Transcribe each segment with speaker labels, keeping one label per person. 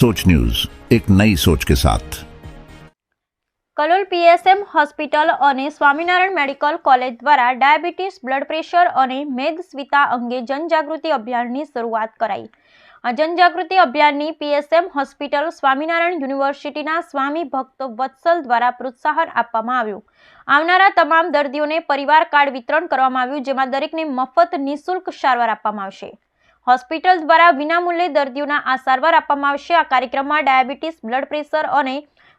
Speaker 1: सोच न्यूज एक नई सोच के साथ
Speaker 2: કલોલ પીએસએમ હોસ્પિટલ અને સ્વામિનારાયણ મેડિકલ કોલેજ દ્વારા ડાયાબિટીસ બ્લડ પ્રેશર અને મેદસ્વીતા અંગે જનજાગૃતિ અભિયાનની શરૂઆત કરાઈ આ જનજાગૃતિ અભિયાનની પીએસએમ હોસ્પિટલ સ્વામિનારાયણ યુનિવર્સિટીના સ્વામી ભક્ત વત્સલ દ્વારા પ્રોત્સાહન આપવામાં આવ્યું આવનારા તમામ દર્દીઓને પરિવાર કાર્ડ વિતરણ કરવામાં આવ્યું જેમાં દરેકને મફત નિઃશુલ્ક સારવાર આપવામાં આવશે હોસ્પિટલ દ્વારા વિનામૂલ્યે દર્દીઓના આ સારવાર આપવામાં આવશે. આ કાર્યક્રમમાં ડાયાબિટીસ, બ્લડ પ્રેશર અને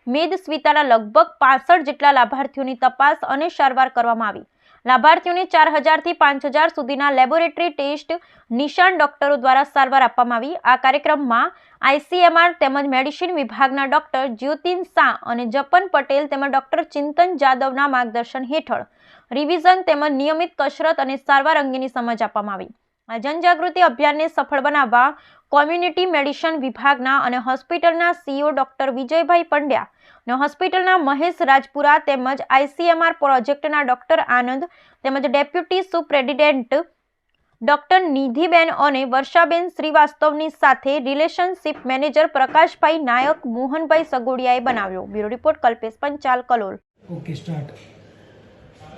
Speaker 2: મેદસ્વીતાના લગભગ પાસઠ જેટલા લાભાર્થીઓની તપાસ અને સારવાર કરવામાં આવી. લાભાર્થીઓને ચાર હજારથી પાંચ હજાર સુધીના લેબોરેટરી ટેસ્ટ નિશાન ડોક્ટરો દ્વારા સારવાર આપવામાં આવી. આ કાર્યક્રમમાં આઈસીએમઆર તેમજ મેડિસિન વિભાગના ડોક્ટર જ્યોતિન શાહ અને જપન પટેલ તેમજ ડોક્ટર ચિંતન જાદવના માર્ગદર્શન હેઠળ રિવિઝન તેમજ નિયમિત કસરત અને સારવાર અંગેની સમજ આપવામાં આવી. જનજાગૃતિ અભિયાનને સફળ બનાવવા કોમ્યુનિટી મેડિસિન વિભાગના અને હોસ્પિટલના સીઓ ડોક્ટર વિજયભાઈ પંડ્યા અને હોસ્પિટલના મહેશ રાજપુરા તેમજ આઈસીએમઆર પ્રોજેક્ટના ડોક્ટર આનંદ તેમજ ડેપ્યુટી સુપ્રેડિડેન્ટ ડોક્ટર નિધિબેન અને વર્ષાબેન શ્રીવાસ્તવની સાથે રિલેશનશિપ મેનેજર પ્રકાશભાઈ નાયક મોહનભાઈ સગોડિયાએ બનાવ્યો. Bureau report Kalpesh Panchal Kalol.
Speaker 3: Okay start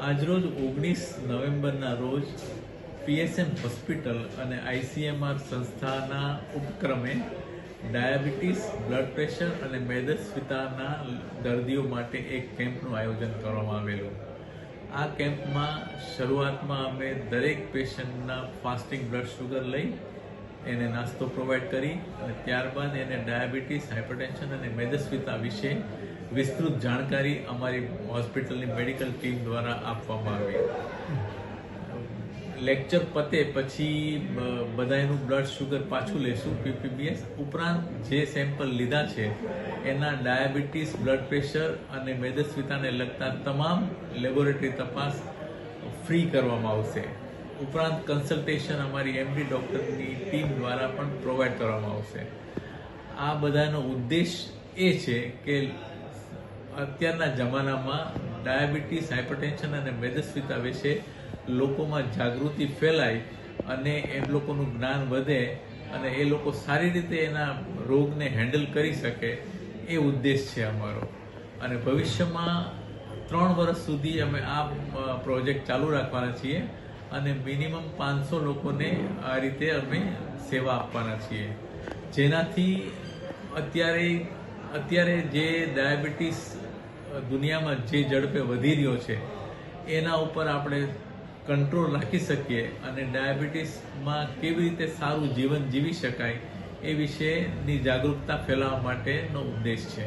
Speaker 4: આજરોજ ઓગણીસ નવેમ્બરના રોજ પીએસએમ હોસ્પિટલ અને આઈસીએમઆર સંસ્થાના ઉપક્રમે ડાયાબિટીસ, બ્લડ પ્રેશર અને મેદસ્વીતાના દર્દીઓ માટે એક કેમ્પનું આયોજન કરવામાં આવેલું. આ કેમ્પમાં શરૂઆતમાં અમે દરેક પેશન્ટના ફાસ્ટિંગ બ્લડ શુગર લઈ એને નાસ્તો પ્રોવાઈડ કરી અને ત્યારબાદ એને ડાયાબિટીસ હાઇપરટેન્શન અને મેદસ્વીતા વિશે વિસ્તૃત જાણકારી અમારી હોસ્પિટલની મેડિકલ ટીમ દ્વારા આપવામાં આવી. લેક્ચર પતે પછી બ- બધાયનું બ્લડ શુગર પાછું લેશું પીપીબીએસ ઉપરાંત જે સેમ્પલ લીધા છે, એના ડાયાબિટીસ બ્લડ પ્રેશર અને મેદસ્વીતાને લગતા તમામ લેબોરેટરી તપાસ ફ્રી કરવામાં આવશે. ઉપરાંત કન્સલ્ટેશન અમારી એમડી ડૉક્ટરની ટીમ દ્વારા પણ પ્રોવાઈડ કરવામાં આવશે. આ બધાનો ઉદ્દેશ એ છે કે અત્યારના જમાનામાં ડાયાબિટીસ હાઇપરટેન્શન અને મેદસ્વીતા વિશે લોકોમાં જાગૃતિ ફેલાય અને એમ લોકોનું જ્ઞાન વધે અને એ લોકો સારી રીતે એના રોગને હેન્ડલ કરી શકે એ ઉદ્દેશ છે અમારો. અને ભવિષ્યમાં ત્રણ વર્ષ સુધી અમે આ પ્રોજેક્ટ ચાલુ રાખવાના છીએ અને મિનિમમ પાંચસો લોકોને આ રીતે અમે સેવા આપવાના છીએ. જેનાથી અત્યારે અત્યારે જે ડાયાબિટીસ દુનિયામાં જે ઝડપે વધી રહ્યો છે, એના ઉપર આપણે કંટ્રોલ રાખી શકીએ અને ડાયાબિટીસમાં કેવી રીતે સારું જીવન જીવી શકાય એ વિશેની જાગૃતતા ફેલાવવા માટેનો ઉદ્દેશ છે.